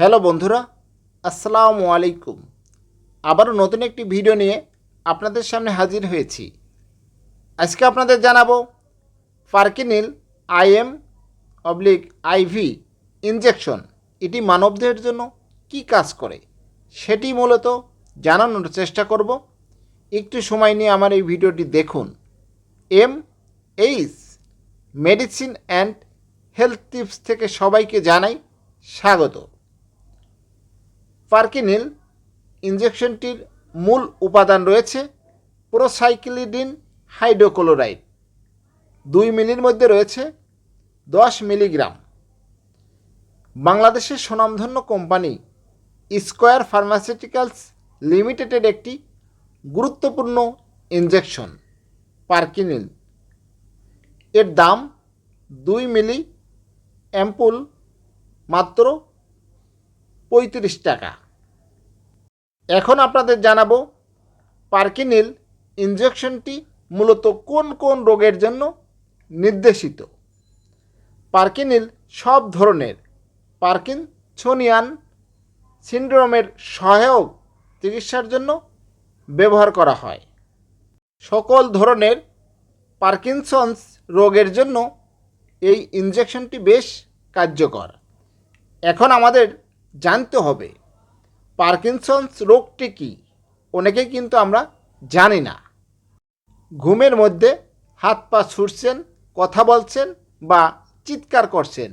Hello বন্ধুরা, আসসালামু আলাইকুম। আবারও নতুন একটি ভিডিও নিয়ে আপনাদের সামনে হাজির হয়েছি। আজকে আপনাদের জানাব ফার্কিনিল আইএম অবলিক আইভি ইনজেকশন, এটি মানবদেহের জন্য কি কাজ করে? সেটি মূলত জানানোর চেষ্টা করব। একটু সময় নিয়ে আমার এই ভিডিওটি দেখুন। M H medicine and health tips থেকে সবাইকে জানাই স্বাগত। পার্কিনিল ইনজেকশনটির মূল উপাদান রয়েছে প্রোসাইক্লিডিন হাইড্রোক্লোরাইড। দুই মিলির মধ্যে রয়েছে দশ মিলিগ্রাম। বাংলাদেশের স্বনামধন্য কোম্পানি স্কোয়ার ফার্মাসিউটিক্যালস লিমিটেডের একটি গুরুত্বপূর্ণ ইনজেকশন, পার্কিনিল। এর দাম দুই মিলি অ্যাম্পুল মাত্র পঁয়ত্রিশ টাকা। এখন আপনাদের জানাব, পার্কিনিল ইনজেকশনটি মূলত কোন কোন রোগের জন্য নির্দেশিত? পার্কিনিল সব ধরনের, পার্কিনসোনিয়ান সিন্ড্রোমের সহায়ক চিকিৎসার জন্য ব্যবহার করা হয়। সকল ধরনের পার্কিনসন্স রোগের জন্য এই ইনজেকশনটি বেশ কার্যকর। এখন আমাদের জানতে হবে পার্কিনসন্স রোগটি কী? অনেকেই কিন্তু আমরা জানি না। ঘুমের মধ্যে হাত পা ছুটছেন, কথা বলছেন বা চিৎকার করছেন,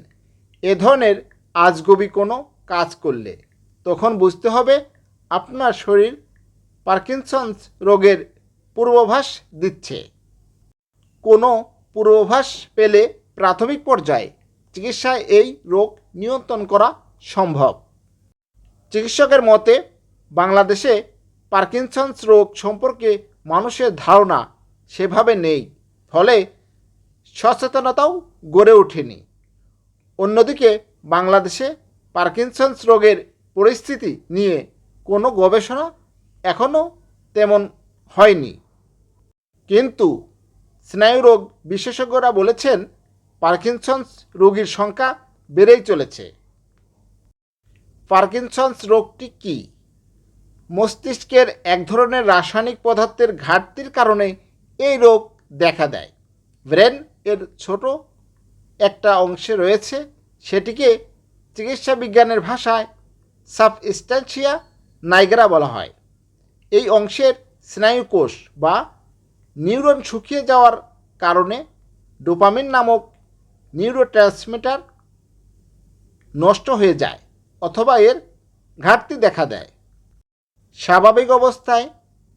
এ ধরনের আজগবি কোনো কাজ করলে তখন বুঝতে হবে আপনার শরীর পার্কিনসন্স রোগের পূর্বাভাস দিচ্ছে। কোনো পূর্বাভাস পেলে প্রাথমিক পর্যায়ে চিকিৎসায় এই রোগ নিয়ন্ত্রণ করা সম্ভব। চিকিৎসকের মতে, বাংলাদেশে পার্কিনসন্স রোগ সম্পর্কে মানুষের ধারণা সেভাবে নেই, ফলে সচেতনতাও গড়ে ওঠেনি। অন্যদিকে, বাংলাদেশে পার্কিনসন্স রোগের পরিস্থিতি নিয়ে কোনো গবেষণা এখনও তেমন হয়নি। কিন্তু স্নায়ুরোগ বিশেষজ্ঞরা বলেছেন, পার্কিনসন্স রোগীর সংখ্যা বেড়েই চলেছে। পার্কিনসন্স রোগটি কী? মস্তিষ্কের এক ধরনের রাসায়নিক পদার্থের ঘাটতির কারণে এই রোগ দেখা দেয়। ব্রেন এর ছোট একটা অংশে রয়েছে, সেটিকে চিকিৎসা বিজ্ঞানের ভাষায় সাবস্ট্যান্সিয়া নাইগ্রা বলা হয়। এই অংশের স্নায়ুকোষ বা নিউরন শুকিয়ে যাওয়ার কারণে ডোপামিন নামক নিউরোট্রান্সমিটার নষ্ট হয়ে যায়। অথবা এর ঘাটতি দেখা দেয়। স্বাভাবিক অবস্থায়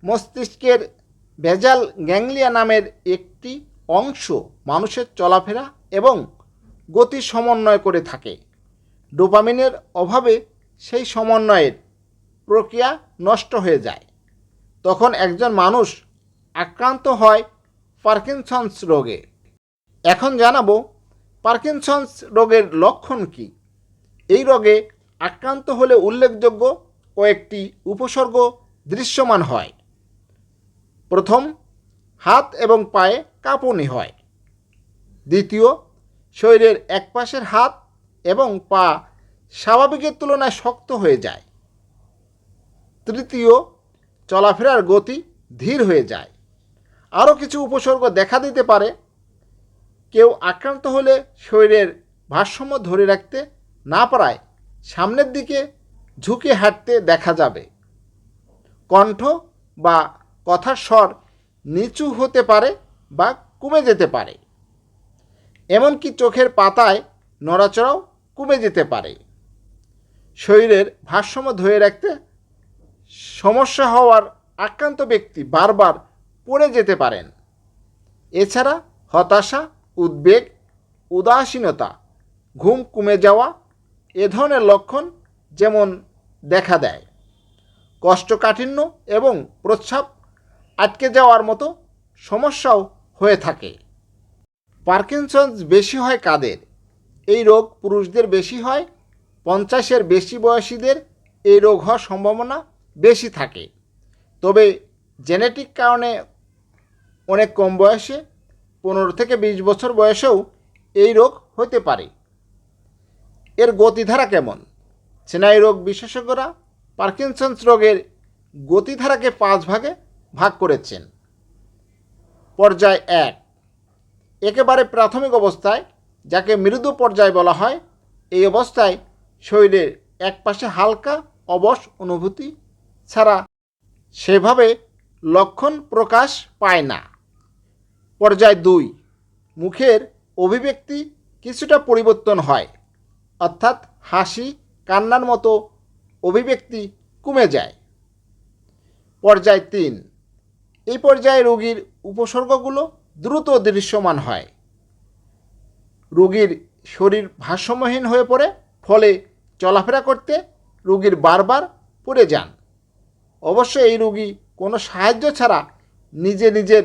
মস্তিষ্কের ভেজাল গ্যাংলিয়া নামের একটি অংশ মানুষের চলাফেরা এবং গতি সমন্বয় করে থাকে। ডোপামিনের অভাবে সেই সমন্বয়ের প্রক্রিয়া নষ্ট হয়ে যায়। তখন একজন মানুষ আক্রান্ত হয় পার্কিনসন্স রোগে। এখন জানাব পার্কিনসন্স রোগের লক্ষণ কী? এই রোগে আক্রান্ত হলে উল্লেখযোগ্য কয়েকটি উপসর্গ দৃশ্যমান হয়। প্রথম, হাত এবং পায়ে কাঁপুনি হয়। দ্বিতীয়, শরীরের একপাশের হাত এবং পা স্বাভাবিকের তুলনায় শক্ত হয়ে যায়। তৃতীয়, চলাফেরার গতি ধীর হয়ে যায়। আরও কিছু উপসর্গ দেখা দিতে পারে। কেউ আক্রান্ত হলে শরীরের ভারসাম্য ধরে রাখতে না পারায় সামনের দিকে ঝুঁকে হাঁটতে দেখা যাবে। কণ্ঠ বা কথার স্বর নিচু হতে পারে বা কমে যেতে পারে। এমনকি চোখের পাতায় নড়াচড়াও কমে যেতে পারে। শরীরের ভারসাম্য ধরে রাখতে সমস্যা হওয়ার আক্রান্ত ব্যক্তি বারবার পড়ে যেতে পারেন। এছাড়া হতাশা, উদ্বেগ, উদাসীনতা, ঘুম কমে যাওয়া এ ধরনের লক্ষণ যেমন দেখা দেয়। কষ্টকাঠিন্য এবং প্রস্রাব আটকে যাওয়ার মতো সমস্যাও হয়ে থাকে। পার্কিনসন্স বেশি হয় কাদের? এই রোগ পুরুষদের বেশি হয়, পঞ্চাশের বেশি বয়সীদের এই রোগ হওয়ার সম্ভাবনা বেশি থাকে। তবে জেনেটিক কারণে অনেক কম বয়সে, পনেরো থেকে বিশ বছর বয়সেও এই রোগ হতে পারে। এর গতিধারা কেমন? স্নায়ুরোগ বিশেষজ্ঞরা পার্কিনসন্স রোগের গতিধারাকে পাঁচ ভাগে ভাগ করেছেন। পর্যায় এক, একেবারে প্রাথমিক অবস্থায়, যাকে মৃদু পর্যায় বলা হয়, এই অবস্থায় শরীরের একপাশে হালকা অবশ অনুভূতি ছাড়া সেভাবে লক্ষণ প্রকাশ পায় না। পর্যায় দুই, মুখের অভিব্যক্তি কিছুটা পরিবর্তন হয়। অর্থাৎ হাসি কান্নার মতো অভিব্যক্তি কমে যায়। পর্যায় তিন। এই পর্যায়ে রোগীর উপসর্গগুলো দ্রুত দৃশ্যমান হয়। রোগীর শরীর ভারসাম্যহীন হয়ে পড়ে, ফলে চলাফেরা করতে রোগীর বারবার পড়ে যান। অবশ্য এই রোগী কোনো সাহায্য ছাড়া নিজে নিজের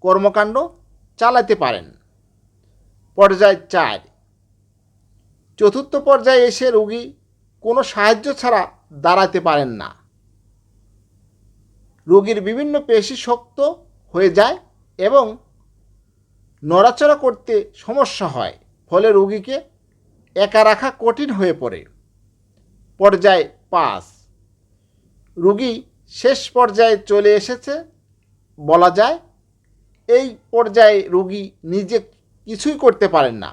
কর্মকাণ্ড চালাতে পারেন। পর্যায় চার। চতুর্থ পর্যায়ে এসে রোগী কোনো সাহায্য ছাড়া দাঁড়াতে পারেন না। রোগীর বিভিন্ন পেশি শক্ত হয়ে যায় এবং নড়াচড়া করতে সমস্যা হয়, ফলে রোগীকে একা রাখা কঠিন হয়ে পড়ে। পর্যায় পাঁচ। রোগী শেষ পর্যায়ে চলে এসেছে বলা যায়। এই পর্যায়ে রোগী নিজে কিছুই করতে পারেন না।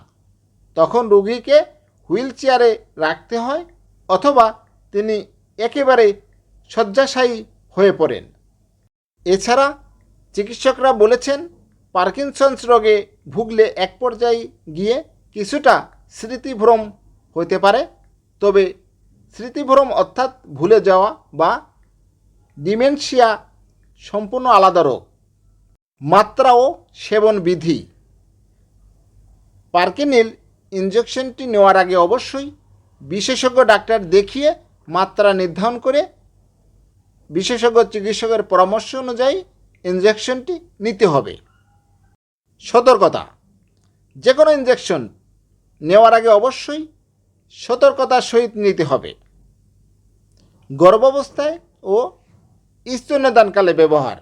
তখন রোগীকে হুইল চেয়ারে রাখতে হয় অথবা তিনি একেবারে শয্যাশায়ী হয়ে পড়েন। এছাড়া চিকিৎসকরা বলেছেন, পার্কিনসন্স রোগে ভুগলে এক পর্যায়ে গিয়ে কিছুটা স্মৃতিভ্রম হতে পারে, তবে স্মৃতিভ্রম অর্থাৎ ভুলে যাওয়া বা ডিমেনশিয়া সম্পূর্ণ আলাদা রোগ। মাত্রা ও সেবন বিধি পার্কিনিল ইঞ্জেকশনটি নেওয়ার আগে অবশ্যই বিশেষজ্ঞ ডাক্তার দেখিয়ে মাত্রা নির্ধারণ করে বিশেষজ্ঞ চিকিৎসকের পরামর্শ অনুযায়ী ইঞ্জেকশনটি নিতে হবে। সতর্কতা। যে কোনো ইঞ্জেকশন নেওয়ার আগে অবশ্যই সতর্কতার সহিত নিতে হবে। গর্ভাবস্থায় ও স্তন্যদানকালে ব্যবহার।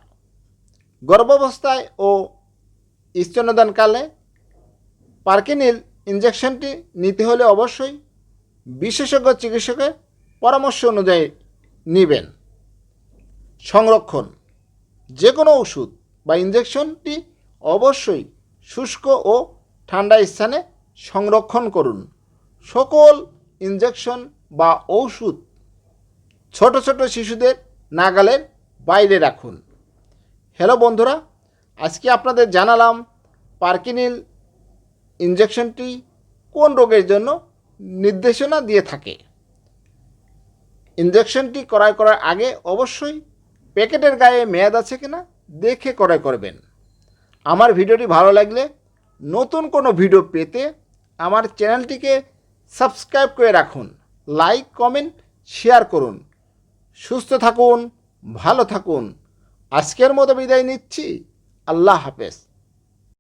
গর্ভাবস্থায় ও স্তন্যদানকালে পার্কিনিল ইঞ্জেকশনটি নিতে হলে অবশ্যই বিশেষজ্ঞ চিকিৎসকের পরামর্শ অনুযায়ী নেবেন। সংরক্ষণ। যে কোনো ওষুধ বা ইঞ্জেকশনটি অবশ্যই শুষ্ক ও ঠান্ডা স্থানে সংরক্ষণ করুন। সকল ইঞ্জেকশন বা ঔষধ ছোট ছোট শিশুদের নাগালের বাইরে রাখুন। হ্যালো বন্ধুরা, আজকে আপনাদের জানালাম পার্কিনিল ইঞ্জেকশনটি কোন রোগের জন্য নির্দেশনা দিয়ে থাকে? ইঞ্জেকশনটি ক্রয় করার আগে অবশ্যই প্যাকেটের গায়ে মেয়াদ আছে কিনা দেখে ক্রয় করবেন। আমার ভিডিওটি ভালো লাগলে নতুন কোনো ভিডিও পেতে আমার চ্যানেলটিকে সাবস্ক্রাইব করে রাখুন, লাইক, কমেন্ট, শেয়ার করুন। সুস্থ থাকুন, ভালো থাকুন। আজকের মতো বিদায় নিচ্ছি। আল্লাহ হাফেজ।